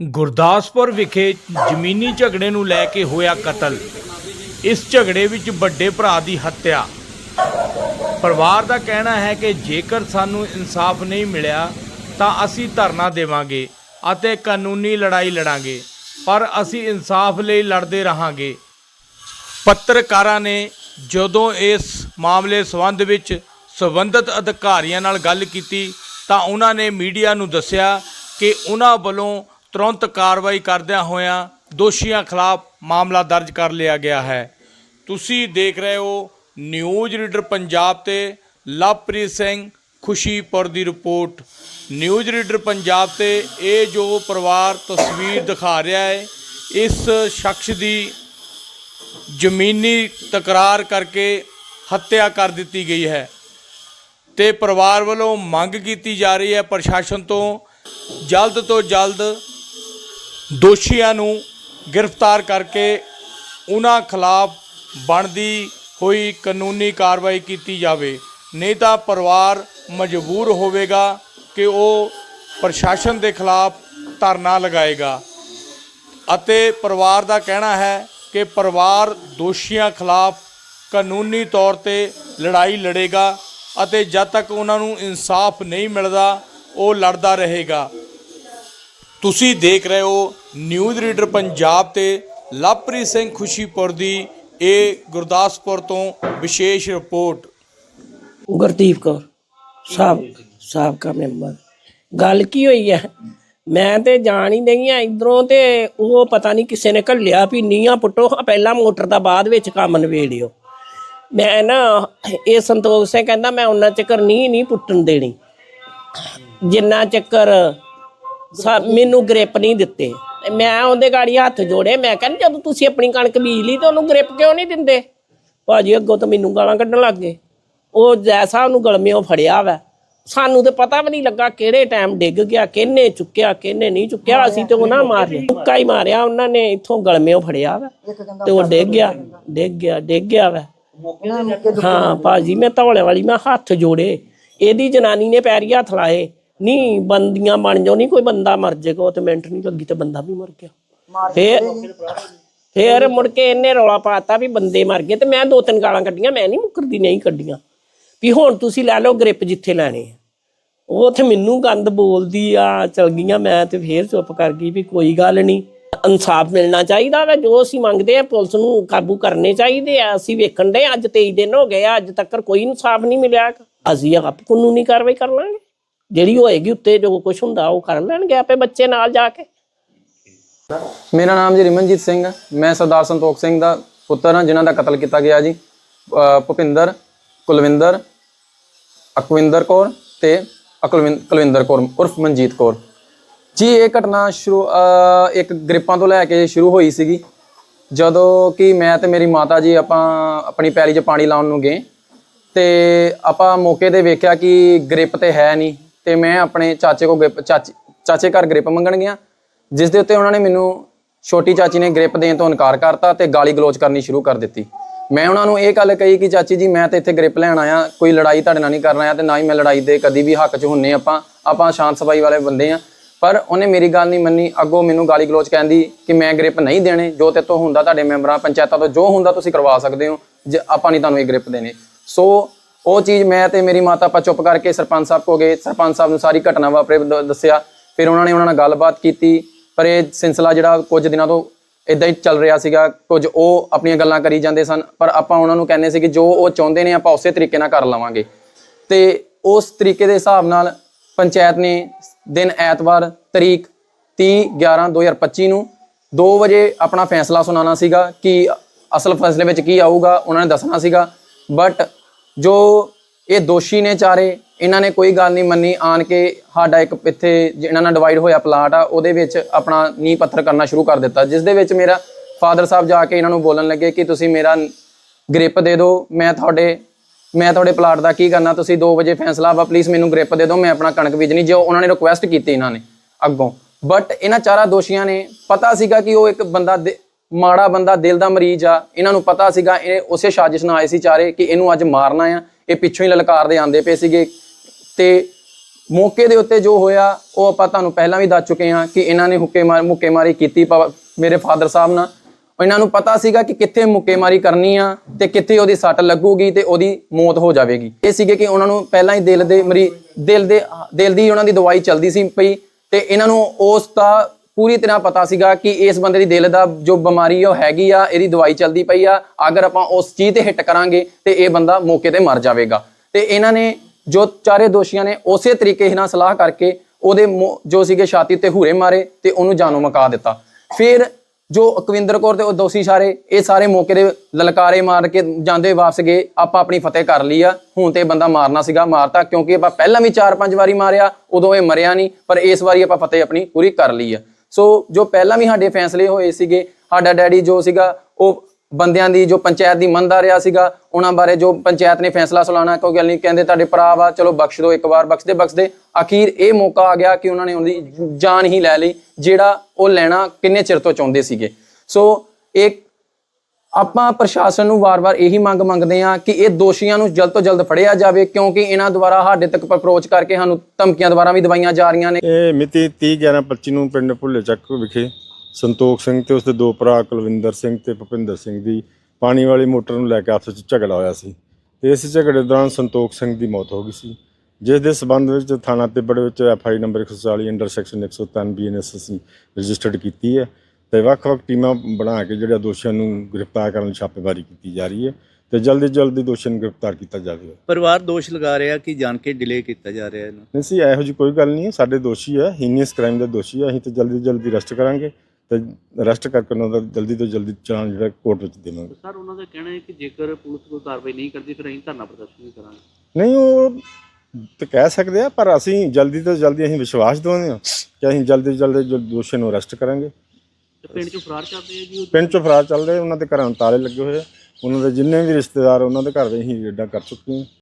ਗੁਰਦਾਸਪੁਰ ਵਿਖੇ ਜ਼ਮੀਨੀ ਝਗੜੇ ਨੂੰ ਲੈ ਕੇ ਹੋਇਆ ਕਤਲ। ਇਸ ਝਗੜੇ ਵਿੱਚ ਵੱਡੇ ਭਰਾ ਦੀ ਹੱਤਿਆ। ਪਰਿਵਾਰ ਦਾ ਕਹਿਣਾ ਹੈ ਕਿ ਜੇਕਰ ਸਾਨੂੰ ਇਨਸਾਫ ਨਹੀਂ ਮਿਲਿਆ, ਤਾਂ ਅਸੀਂ ਧਰਨਾ ਦੇਵਾਂਗੇ ਅਤੇ ਕਾਨੂੰਨੀ ਲੜਾਈ ਲੜਾਂਗੇ, ਪਰ ਅਸੀਂ ਇਨਸਾਫ ਲਈ ਲੜਦੇ ਰਹਾਂਗੇ। ਪੱਤਰਕਾਰਾਂ ਨੇ ਜਦੋਂ ਇਸ ਮਾਮਲੇ ਸੰਬੰਧ ਵਿੱਚ ਸੰਬੰਧਿਤ ਅਧਿਕਾਰੀਆਂ ਨਾਲ ਗੱਲ ਕੀਤੀ, ਤਾਂ ਉਹਨਾਂ ਨੇ ਮੀਡੀਆ ਨੂੰ ਦੱਸਿਆ ਕਿ ਉਹਨਾਂ ਵੱਲੋਂ ਤੁਰੰਤ ਕਾਰਵਾਈ ਕਰਦਿਆਂ ਹੋਇਆਂ ਦੋਸ਼ੀਆਂ ਖਿਲਾਫ ਮਾਮਲਾ ਦਰਜ ਕਰ ਲਿਆ ਗਿਆ ਹੈ। ਤੁਸੀਂ ਦੇਖ ਰਹੇ ਹੋ ਨਿਊਜ਼ ਰੀਡਰ ਪੰਜਾਬ ਤੇ ਲਵਪ੍ਰੀਤ ਸਿੰਘ ਖੁਸ਼ੀਪੁਰ ਦੀ ਰਿਪੋਰਟ। ਨਿਊਜ਼ ਰੀਡਰ ਪੰਜਾਬ ਤੇ ਇਹ ਜੋ ਪਰਿਵਾਰ ਤਸਵੀਰ ਦਿਖਾ ਰਿਹਾ ਹੈ, ਇਸ ਸ਼ਖਸ ਦੀ ਜ਼ਮੀਨੀ ਤਕਰਾਰ ਕਰਕੇ ਹੱਤਿਆ ਕਰ ਦਿੱਤੀ ਗਈ ਹੈ। ਤੇ ਪਰਿਵਾਰ ਵੱਲੋਂ ਮੰਗ ਕੀਤੀ ਜਾ ਰਹੀ ਹੈ ਪ੍ਰਸ਼ਾਸਨ ਤੋਂ ਜਲਦ ਤੋਂ ਜਲਦ ਦੋਸ਼ੀਆਂ ਨੂੰ ਗ੍ਰਿਫਤਾਰ ਕਰਕੇ ਉਹਨਾਂ ਖਿਲਾਫ ਬਣਦੀ ਹੋਈ ਕਾਨੂੰਨੀ ਕਾਰਵਾਈ ਕੀਤੀ ਜਾਵੇ। ਨਹੀਂ ਤਾਂ ਪਰਿਵਾਰ ਮਜਬੂਰ ਹੋਵੇਗਾ ਕਿ ਉਹ ਪ੍ਰਸ਼ਾਸਨ ਦੇ ਖਿਲਾਫ ਧਰਨਾ ਲਗਾਏਗਾ। ਅਤੇ ਪਰਿਵਾਰ ਦਾ ਕਹਿਣਾ ਹੈ ਕਿ ਪਰਿਵਾਰ ਦੋਸ਼ੀਆਂ ਖਿਲਾਫ ਕਾਨੂੰਨੀ ਤੌਰ ਤੇ ਲੜਾਈ ਲੜੇਗਾ ਅਤੇ ਜਦ ਤੱਕ ਉਹਨਾਂ ਨੂੰ ਇਨਸਾਫ ਨਹੀਂ ਮਿਲਦਾ, ਉਹ ਲੜਦਾ ਰਹੇਗਾ। ਤੁਸੀਂ ਦੇਖ ਰਹੇ ਹੋ ਨਿਊਜ਼ ਰੀਡਰ ਪੰਜਾਬ ਤੇ ਲਵਪ੍ਰੀਤ ਸਿੰਘ ਖੁਸ਼ੀਪੁਰ ਦੀ ਇਹ ਗੁਰਦਾਸਪੁਰ ਤੋਂ ਵਿਸ਼ੇਸ਼ ਰਿਪੋਰਟ। ਗੁਰਦੀਪ ਕੌਰ, ਸਾਬ ਸਾਬਕਾ ਮੈਂਬਰ। ਗੱਲ ਕੀ ਹੋਈ ਹੈ ਮੈਂ ਤੇ ਜਾਣ ਹੀ ਨਹੀਂ ਆ, ਇਧਰੋਂ ਤੇ ਉਹ ਪਤਾ ਨਹੀਂ ਕਿਸੇ ਨੇ ਘੱਲਿਆ ਵੀ ਨੀਆਂ ਪੁੱਟੋ ਪਹਿਲਾਂ ਮੋਟਰ ਦਾ ਬਾਅਦ ਵਿੱਚ ਕੰਮ ਨਵੇੜਿਓ ਮੈਂ ਨਾ ਇਹ ਸੰਤੋਖ ਸਿੰਘ ਕਹਿੰਦਾ, ਮੈਂ ਉਹਨਾਂ ਚੱਕਰ ਨਹੀਂ ਨਹੀਂ ਪੁੱਟਣ ਦੇਣੀ। ਜਿੰਨਾ ਚੱਕਰ ਸਾ- ਮੈਨੂੰ ਗ੍ਰਿਪ ਨਹੀਂ ਦਿੱਤੇ। ਮੈਂ ਉਹਦੇ ਗਾੜੀ ਹੱਥ ਜੋੜੇ ਮੈਂ ਕਹਿੰਦਾ ਜਦੋਂ ਤੁਸੀਂ ਆਪਣੀ ਕਣਕ ਬੀਜ ਲਈ ਤਾਂ ਉਹਨੂੰ ਗ੍ਰਿਪ ਕਿਉਂ ਨਹੀਂ ਦਿੰਦੇ? ਭਾਜੀ ਅੱਗੋਂ ਤਾਂ ਮੈਨੂੰ ਗਾਲਾਂ ਕੱਢਣ ਲੱਗ ਗਏ। ਉਹ ਜੈਸਾ ਉਹਨੂੰ ਗਲਮਿਓ ਫੜਿਆ ਵਾ। ਸਾਨੂੰ ਤੇ ਪਤਾ ਵੀ ਨਹੀਂ ਲੱਗਾ ਕਿਹੜੇ ਟਾਈਮ ਡਿੱਗ ਗਿਆ ਕਿਹਨੇ ਚੁੱਕਿਆ ਕਿਹਨੇ ਨਹੀਂ ਚੁੱਕਿਆ ਅਸੀਂ ਤੇ ਉਹਨਾਂ ਮਾਰਿਆ ਮੁੱਕਾ ਹੀ ਮਾਰਿਆ ਉਹਨਾਂ ਨੇ ਇੱਥੋਂ ਗਲਮਿਓ ਫੜਿਆ ਵਾ। ਤੇ ਉਹ ਡਿੱਗ ਗਿਆ ਡਿੱਗ ਗਿਆ ਡਿੱਗ ਗਿਆ ਵਾ। ਹਾਂ ਭਾਜੀ ਮੈਂ ਧੌਲੇ ਵਾਲੀ ਮੈਂ ਹੱਥ ਜੋੜੇ। ਇਹਦੀ ਜਨਾਨੀ ਨੇ ਪੈਰੀ ਹੱਥ ਲਾਏ। ਨਹੀਂ ਬੰਦੀਆਂ ਬਣ ਜਾਓ। ਨਹੀਂ ਕੋਈ ਬੰਦਾ ਮਰ ਜਾਏਗਾ ਉਹ ਤੇ ਮਿੰਟ ਨਹੀਂ ਲੱਗੀ ਤੇ ਬੰਦਾ ਵੀ ਮਰ ਗਿਆ। ਫੇਰ ਫੇਰ ਮੁੜ ਕੇ ਇਹਨੇ ਰੌਲਾ ਪਾਤਾ ਵੀ ਬੰਦੇ ਮਰ ਗਏ ਤੇ ਮੈਂ ਦੋ ਤਿੰਨ ਗਾਲਾਂ ਕੱਢੀਆਂ ਮੈਂ ਨਹੀਂ ਮੁਕਰਦੀ ਨਹੀਂ ਕੱਢੀਆਂ। ਵੀ ਹੁਣ ਤੁਸੀਂ ਲੈ ਲਓ ਗ੍ਰਿਪ ਜਿੱਥੇ ਲੈਣੇ ਆ। ਉਹ ਤੇ ਮੈਨੂੰ ਗੰਦ ਬੋਲਦੀ ਆ ਚਲ ਗਈਆਂ ਮੈਂ ਤੇ ਫੇਰ ਚੁੱਪ ਕਰ ਗਈ ਵੀ ਕੋਈ ਗੱਲ ਨਹੀਂ। ਇਨਸਾਫ ਮਿਲਣਾ ਚਾਹੀਦਾ ਵਾ ਜੋ ਅਸੀਂ ਮੰਗਦੇ ਆ ਪੁਲਿਸ ਨੂੰ ਕਾਬੂ ਕਰਨੇ ਚਾਹੀਦੇ ਆ। ਅਸੀਂ ਵੇਖਣ ਦੇ ਅੱਜ 23 ਦਿਨ ਹੋ ਗਏ ਆ ਅੱਜ ਤੱਕ ਕੋਈ ਇਨਸਾਫ ਨਹੀਂ ਮਿਲਿਆ। ਅਸੀਂ ਆਪ ਕਾਨੂੰਨੀ ਕਾਰਵਾਈ ਕਰ ਲਾਂਗੇ। ਜਿਹੜੀ ਹੋਏਗੀ ਉੱਤੇ ਜੋ ਕੁਝ ਹੁੰਦਾ ਉਹ ਕਰ ਲੈਣਗੇ ਆਪੇ ਬੱਚੇ ਨਾਲ ਜਾ ਕੇ। ਮੇਰਾ ਨਾਮ ਜੀ ਰਿਮਨਜੀਤ ਸਿੰਘ ਹੈ। ਮੈਂ ਸਰਦਾਰ ਸੰਤੋਖ ਸਿੰਘ ਦਾ ਪੁੱਤਰ ਹਾਂ, ਜਿਨ੍ਹਾਂ ਦਾ ਕਤਲ ਕੀਤਾ ਗਿਆ ਜੀ। ਭੁਪਿੰਦਰ, ਕੁਲਵਿੰਦਰ, ਅਕਵਿੰਦਰ ਕੌਰ ਤੇ ਅਕਲਵਿੰ- ਕੁਲਵਿੰਦਰ ਕੌਰ, ਉਰਫ ਮਨਜੀਤ ਕੌਰ। ਜੀ, ਇਹ ਘਟਨਾ ਸ਼ੁਰੂ ਇੱਕ ਗ੍ਰਿਪਾਂ ਤੋਂ ਲੈ ਕੇ ਸ਼ੁਰੂ ਹੋਈ ਸੀਗੀ। ਜਦੋਂ ਕਿ ਮੈਂ ਤੇ ਮੇਰੀ ਮਾਤਾ ਜੀ ਆਪਾਂ ਆਪਣੀ ਪੈਲੀ 'ਚ ਪਾਣੀ ਲਾਉਣ ਨੂੰ ਗਏ ਤੇ ਆਪਾਂ ਮੌਕੇ ਤੇ ਵੇਖਿਆ ਕਿ ਗ੍ਰਿਪ ਤੇ ਹੈ ਨਹੀਂ। ਤੇ ਮੈਂ ਆਪਣੇ ਚਾਚੇ ਕੋ ਗ੍ਰਿਪ ਚਾਚੀ ਚਾਚੇ ਘਰ ਗ੍ਰਿਪ ਮੰਗਣ ਗਿਆ। ਜਿਸ ਦੇ ਉੱਤੇ ਉਹਨਾਂ ਨੇ ਮੈਨੂੰ ਛੋਟੀ ਚਾਚੀ ਨੇ ਗ੍ਰਿਪ ਦੇਣ ਤੋਂ ਇਨਕਾਰ ਕਰਤਾ ਤੇ ਗਾਲੀ ਗਲੋਚ ਕਰਨੀ ਸ਼ੁਰੂ ਕਰ ਦਿੱਤੀ। ਮੈਂ ਉਹਨਾਂ ਨੂੰ ਇਹ ਗੱਲ ਕਹੀ ਕਿ ਚਾਚੀ ਜੀ, ਮੈਂ ਤਾਂ ਇੱਥੇ ਗ੍ਰਿਪ ਲੈਣ ਆਇਆ, ਕੋਈ ਲੜਾਈ ਤੁਹਾਡੇ ਨਾਲ ਨਹੀਂ ਕਰਨ ਆਇਆ ਤੇ ਨਾ ਹੀ ਮੈਂ ਲੜਾਈ ਦੇ ਕਦੀ ਵੀ ਹੱਕ 'ਚ ਹੁੰਨੇ ਆਪਾਂ ਆਪਾਂ ਸ਼ਾਂਤ ਸਫ਼ਾਈ ਵਾਲੇ ਬੰਦੇ ਆ। ਪਰ ਉਹਨੇ ਮੇਰੀ ਗੱਲ ਨਹੀਂ ਮੰਨੀ, ਅੱਗੋਂ ਮੈਨੂੰ ਗਾਲੀ ਗਲੋਚ ਕਹਿੰਦੀ ਕਿ ਮੈਂ ਗ੍ਰਿਪ ਨਹੀਂ ਦੇਣੇ, ਜੋ ਤੇ ਤੋਂ ਹੁੰਦਾ ਤੁਹਾਡੇ ਮੈਂਬਰਾਂ, ਪੰਚਾਇਤਾਂ ਤੋਂ ਜੋ ਹੁੰਦਾ ਤੁਸੀਂ ਕਰਵਾ ਸਕਦੇ ਹੋ, ਜੇ ਆਪਾਂ ਨਹੀਂ ਤੁਹਾਨੂੰ ਇਹ ਗ੍ਰਿਪ ਦੇਣੇ। ਸੋ ਉਹ ਚੀਜ਼ ਮੈਂ ਤੇ ਮੇਰੀ ਮਾਤਾ ਆਪਾਂ ਚੁੱਪ ਕਰਕੇ ਸਰਪੰਚ ਸਾਹਿਬ ਕੋ ਗਏ, ਸਰਪੰਚ ਸਾਹਿਬ ਨੂੰ ਸਾਰੀ ਘਟਨਾ ਵਾਪਰੇ ਦ- ਦੱਸਿਆ। ਫਿਰ ਉਹਨਾਂ ਨੇ ਉਹਨਾਂ ਨਾਲ ਗੱਲਬਾਤ ਕੀਤੀ, ਪਰ ਇਹ ਸਿਲਸਿਲਾ ਜਿਹੜਾ ਕੁਝ ਦਿਨਾਂ ਤੋਂ ਇਦਾਂ ਹੀ ਚੱਲ ਰਿਹਾ ਸੀਗਾ, ਕੁਝ ਉਹ ਆਪਣੀਆਂ ਗੱਲਾਂ ਕਰੀ ਜਾਂਦੇ ਸਨ, ਪਰ ਆਪਾਂ ਉਹਨਾਂ ਨੂੰ ਕਹਿੰਦੇ ਸੀ ਕਿ ਜੋ ਉਹ ਚਾਹੁੰਦੇ ਨੇ ਆਪਾਂ ਉਸੇ ਤਰੀਕੇ ਨਾਲ ਕਰ ਲਵਾਂਗੇ। ਤੇ ਉਸ ਤਰੀਕੇ ਦੇ ਹਿਸਾਬ ਨਾਲ ਪੰਚਾਇਤ ਨੇ ਦਿਨ ਐਤਵਾਰ ਤਰੀਕ 30 11 2025 ਨੂੰ 2 ਵਜੇ ਆਪਣਾ ਫੈਸਲਾ ਸੁਣਾਉਣਾ ਸੀਗਾ ਕਿ ਅਸਲ ਫੈਸਲੇ ਵਿੱਚ ਕੀ ਆਊਗਾ, ਉਹਨਾਂ ਨੇ ਦੱਸਣਾ ਸੀਗਾ। ਬਟ ਜੋ ਇਹ ਦੋਸ਼ੀ ਨੇ ਚਾਰੇ, ਇਹਨਾਂ ਨੇ ਕੋਈ ਗੱਲ ਨਹੀਂ ਮੰਨੀ। ਆਣ ਕੇ ਸਾਡਾ ਇੱਕ ਇੱਥੇ ਜਿਹਨਾਂ ਨਾਲ ਡਿਵਾਈਡ ਹੋਇਆ ਪਲਾਟ ਆ, ਉਹਦੇ ਵਿੱਚ ਆਪਣਾ ਨੀਂਹ ਪੱਥਰ ਕਰਨਾ ਸ਼ੁਰੂ ਕਰ ਦਿੱਤਾ। ਜਿਸ ਦੇ ਵਿੱਚ ਮੇਰਾ ਫਾਦਰ ਸਾਹਿਬ ਜਾ ਕੇ ਇਹਨਾਂ ਨੂੰ ਬੋਲਣ ਲੱਗੇ ਕਿ ਤੁਸੀਂ ਮੇਰਾ ਗ੍ਰਿਪ ਦੇ ਦਿਓ, ਮੈਂ ਤੁਹਾਡੇ ਮੈਂ ਤੁਹਾਡੇ ਪਲਾਟ ਦਾ ਕੀ ਕਰਨਾ? ਤੁਸੀਂ 2 ਵਜੇ ਫੈਸਲਾ ਵਾ ਪਲੀਜ਼ ਮੈਨੂੰ ਗ੍ਰਿਪ ਦੇ ਦਿਓ, ਮੈਂ ਆਪਣਾ ਕਣਕ ਬੀਜਣੀ। ਜੋ ਉਹਨਾਂ ਨੇ ਰਿਕੁਐਸਟ ਕੀਤੀ ਇਹਨਾਂ ਨੇ ਅੱਗੋਂ। ਬਟ ਇਹਨਾਂ ਚਾਰਾਂ ਦੋਸ਼ੀਆਂ ਨੇ, ਪਤਾ ਸੀਗਾ ਕਿ ਉਹ ਇੱਕ ਬੰਦਾ ਦਿ- ਮਾੜਾ ਬੰਦਾ ਦਿਲ ਦਾ ਮਰੀਜ਼ ਆ, ਇਹਨਾਂ ਨੂੰ ਪਤਾ ਸੀਗਾ, ਇਹ ਉਸੇ ਸਾਜ਼ਿਸ਼ ਨਾਲ ਆਏ ਸੀ ਚਾਰੇ ਕਿ ਇਹਨੂੰ ਅੱਜ ਮਾਰਨਾ ਆ। ਇਹ ਪਿੱਛੋਂ ਹੀ ਲਲਕਾਰਦੇ ਆਂਦੇ ਪਏ ਸੀਗੇ। ਤੇ ਮੌਕੇ ਦੇ ਉੱਤੇ ਜੋ ਹੋਇਆ, ਉਹ ਆਪਾਂ ਤੁਹਾਨੂੰ ਪਹਿਲਾਂ ਵੀ ਦੱਸ ਚੁੱਕੇ ਹਾਂ ਕਿ ਇਹਨਾਂ ਨੇ ਹੁੱਕੇ ਮਾਰ, ਮੁੱਕੇ ਮਾਰੀ ਕੀਤੀ ਪ- ਮੇਰੇ ਫਾਦਰ ਸਾਹਿਬ ਨਾਲ। ਇਹਨਾਂ ਨੂੰ ਪਤਾ ਸੀਗਾ ਕਿ ਕਿੱਥੇ ਮੁੱਕੇਮਾਰੀ ਕਰਨੀ ਆ ਤੇ ਕਿੱਥੇ ਉਹਦੀ ਸੱਟ ਲੱਗੂਗੀ ਤੇ ਉਹਦੀ ਮੌਤ ਹੋ ਜਾਵੇਗੀ। ਇਹ ਸੀਗੇ ਕਿ ਉਹਨਾਂ ਨੂੰ ਪਹਿਲਾਂ ਹੀ ਦਿਲ ਦੇ ਮਰੀ, ਦਿਲ ਦੇ, ਦਿਲ ਦੀ ਉਹਨਾਂ ਦੀ ਦਵਾਈ ਚੱਲਦੀ ਸੀ ਪਈ ਤੇ ਇਹਨਾਂ ਨੂੰ ਉਸ ਦਾ ਪੂਰੀ ਤਰ੍ਹਾਂ ਪਤਾ ਸੀਗਾ ਕਿ ਇਸ ਬੰਦੇ ਦੀ ਦਿਲ ਦਾ ਜੋ ਬਿਮਾਰੀ ਉਹ ਹੈਗੀ ਆ, ਇਹਦੀ ਦਵਾਈ ਚੱਲਦੀ ਪਈ ਆ, ਅਗਰ ਆਪਾਂ ਉਸ ਚੀਜ਼ ਤੇ ਹਿੱਟ ਕਰਾਂਗੇ ਤੇ ਇਹ ਬੰਦਾ ਮੌਕੇ ਤੇ ਮਰ ਜਾਵੇਗਾ। ਤੇ ਇਹਨਾਂ ਨੇ ਜੋ ਚਾਰੇ ਦੋਸ਼ੀਆਂ ਨੇ ਉਸੇ ਤਰੀਕੇ ਨਾਲ ਸਲਾਹ ਕਰਕੇ ਉਹਦੇ ਮੂੰਹ- ਜੋ ਸੀਗੇ ਛਾਤੀ ਤੇ ਹੂਰੇ ਮਾਰੇ ਤੇ ਉਹਨੂੰ ਜਾਨੋਂ ਮਕਾ ਦਿੱਤਾ। ਫਿਰ ਜੋ ਅਕਵਿੰਦਰ ਕੌਰ ਤੇ ਉਹ ਦੋਸ਼ੀ ਸਾਰੇ, ਇਹ ਸਾਰੇ ਮੌਕੇ ਦੇ ਲਲਕਾਰੇ ਮਾਰ ਕੇ ਜਾਂਦੇ ਵਾਪਸ ਗਏ, ਆਪਾਂ ਆਪਣੀ ਫਤਿਹ ਕਰ ਲਈ ਆ, ਹੁਣ ਤੇ ਇਹ ਬੰਦਾ ਮਾਰਨਾ ਸੀਗਾ, ਮਾਰਤਾ ਕਿਉਂਕਿ ਆਪਾਂ ਪਹਿਲਾਂ ਵੀ 4-5 ਵਾਰੀ ਮਾਰਿਆ, ਉਦੋਂ ਇਹ ਮਰਿਆ ਨਹੀਂ, ਪਰ ਇਸ ਵਾਰੀ ਆਪਾਂ ਫਤਿਹ ਆਪਣੀ ਪੂਰੀ ਕਰ ਲਈ ਆ। ਸੋ ਜੋ ਪਹਿਲਾਂ ਵੀ ਸਾਡੇ ਫੈਸਲੇ ਹੋਏ ਸੀਗੇ, ਸਾਡਾ ਡੈਡੀ ਜੋ ਸੀਗਾ, ਉਹ ਬੰਦਿਆਂ ਦੀ ਜੋ ਪੰਚਾਇਤ ਦੀ ਮੰਨਦਾ ਰਿਹਾ ਸੀਗਾ, ਉਹਨਾਂ ਬਾਰੇ ਜੋ ਪੰਚਾਇਤ ਨੇ ਫੈਸਲਾ ਸੁਲਾਣਾ ਕੋਈ ਗੱਲ ਨਹੀਂ, ਕਹਿੰਦੇ ਤੁਹਾਡੇ ਭਰਾ ਵਾ, ਚਲੋ ਬਖਸ਼ ਦਿਓ, ਇੱਕ ਵਾਰ ਬਖਸ਼ਦੇ ਬਖਸ਼ਦੇ। ਅਖੀਰ ਇਹ ਮੌਕਾ ਆ ਗਿਆ ਕਿ ਉਹਨਾਂ ਨੇ ਉਹਦੀ ਜਾਨ ਹੀ ਲੈ ਲਈ, ਜਿਹੜਾ ਉਹ ਲੈਣਾ ਕਿੰਨੇ ਚਿਰ ਤੋਂ ਚਾਹੁੰਦੇ ਸੀਗੇ। ਸੋ ਇੱਕ ਆਪਾਂ ਪ੍ਰਸ਼ਾਸਨ ਨੂੰ ਵਾਰ-ਵਾਰ ਇਹੀ ਮੰਗ ਮੰਗਦੇ ਆ ਕਿ ਇਹ ਦੋਸ਼ੀਆਂ ਨੂੰ ਜਲਦ ਤੋਂ ਜਲਦ ਫੜਿਆ ਜਾਵੇ, ਕਿਉਂਕਿ ਇਹਨਾਂ ਦੁਆਰਾ ਸਾਡੇ ਤੱਕ ਅਪਰੋਚ ਕਰਕੇ ਸਾਨੂੰ ਧਮਕੀਆਂ ਦੁਆਰਾ ਵੀ ਦਵਾਈਆਂ ਜਾ ਰਹੀਆਂ ਨੇ। ਇਹ ਮਿਤੀ 30 11 25 ਨੂੰ ਪਿੰਡ ਭੁੱਲੇ ਚੱਕ ਵਿਖੇ ਸੰਤੋਖ ਸਿੰਘ ਤੇ ਉਸਦੇ ਦੋ ਭਰਾ ਕੁਲਵਿੰਦਰ ਸਿੰਘ ਤੇ ਭੁਪਿੰਦਰ ਸਿੰਘ ਦੀ ਪਾਣੀ ਵਾਲੀ ਮੋਟਰ ਨੂੰ ਲੈ ਕੇ ਆਪਸ ਵਿੱਚ ਝਗੜਾ ਹੋਇਆ ਸੀ। ਤੇ ਇਸ ਝਗੜੇ ਦੌਰਾਨ ਸੰਤੋਖ ਸਿੰਘ ਦੀ ਮੌਤ ਹੋ ਗਈ ਸੀ, ਜਿਸ ਦੇ ਸਬੰਧ ਵਿੱਚ ਥਾਣਾ ਤਿੱਬੜ ਵਿੱਚ F I number 140 under section 103 BNS ਅਸੀਂ ਰਜਿਸਟਰਡ ਕੀਤੀ ਹੈ। ਤੇ ਵੱਖ-ਵੱਖ ਟੀਮਾਂ ਬਣਾ ਕੇ ਜਿਹੜੇ ਦੋਸ਼ੀਆਂ ਨੂੰ ਗ੍ਰਿਫਤਾਰ ਕਰਨ ਲਈ ਛਾਪੇਮਾਰੀ ਕੀਤੀ ਜਾ ਰਹੀ ਹੈ ਤੇ ਜਲਦੀ ਜਲਦੀ ਦੋਸ਼ੀਆਂ ਨੂੰ ਗ੍ਰਿਫਤਾਰ ਕੀਤਾ ਜਾਵੇਗਾ। ਪਰਿਵਾਰ ਦੋਸ਼ ਲਗਾ ਰਿਹਾ ਕਿ ਜਾਣ ਕੇ ਡਿਲੇ ਕੀਤਾ ਜਾ ਰਿਹਾ ਇਹਨੂੰ ਨਹੀਂ ਸੀ ਇਹੋ ਜੀ ਕੋਈ ਗੱਲ ਨਹੀਂ ਹੈ। ਸਾਡੇ ਦੋਸ਼ੀ ਹੈ ਹੀਨੀਅਸ ਕ੍ਰਾਈਮ ਦੇ ਦੋਸ਼ੀ ਹੈ। ਅਸੀਂ ਤੇ ਜਲਦੀ ਤੋਂ ਜਲਦੀ ਅਰੈਸਟ ਕਰਾਂਗੇ ਤੇ ਅਰੈਸਟ ਕਰਕੇ ਉਹਨਾਂ ਦਾ ਜਲਦੀ ਤੋਂ ਜਲਦੀ ਚਲਾਨ ਜਿਹੜਾ ਕੋਰਟ ਵਿੱਚ ਦੇਵਾਂਗੇ। ਸਰ ਉਹਨਾਂ ਦਾ ਕਹਿਣਾ ਹੈ ਕਿ ਜੇਕਰ ਪੁਲਿਸ ਕੋਈ ਕਾਰਵਾਈ ਨਹੀਂ ਕਰਦੀ ਫਿਰ ਅਸੀਂ ਧਰਨਾ ਪ੍ਰਦਰਸ਼ਨ ਵੀ ਕਰਾਂਗੇ। ਨਹੀਂ ਉਹ ਤੇ ਕਹਿ ਸਕਦੇ ਆ ਪਰ ਅਸੀਂ ਜਲਦੀ ਤੋਂ ਜਲਦੀ ਅਸੀਂ ਵਿਸ਼ਵਾਸ ਦਿਵਾਉਂਦੇ ਹਾਂ ਕਿ ਅਸੀਂ ਜਲਦੀ ਤੋਂ ਜਲਦੀ ਜੋ ਦੋਸ਼ੀ ਨੂੰ ਅਰੈਸਟ ਕਰਾਂਗੇ। ਤੇ ਪਿੰਡ ਚੋਂ ਫਰਾਰ ਚੱਲਦੇ ਆ ਜੀ ਉਹ? ਪਿੰਡ ਚੋਂ ਫਰਾਰ ਚੱਲ ਉਹਨਾਂ ਦੇ ਘਰਾਂ ਨੂੰ ਤਾਲੇ ਲੱਗੇ ਹੋਏ ਆ। ਉਹਨਾਂ ਦੇ ਜਿੰਨੇ ਵੀ ਰਿਸ਼ਤੇਦਾਰ ਉਹਨਾਂ ਦੇ ਘਰ ਦੇ ਅਸੀਂ ਰੇਡਾਂ ਕਰ ਚੁੱਕੇ ਹਾਂ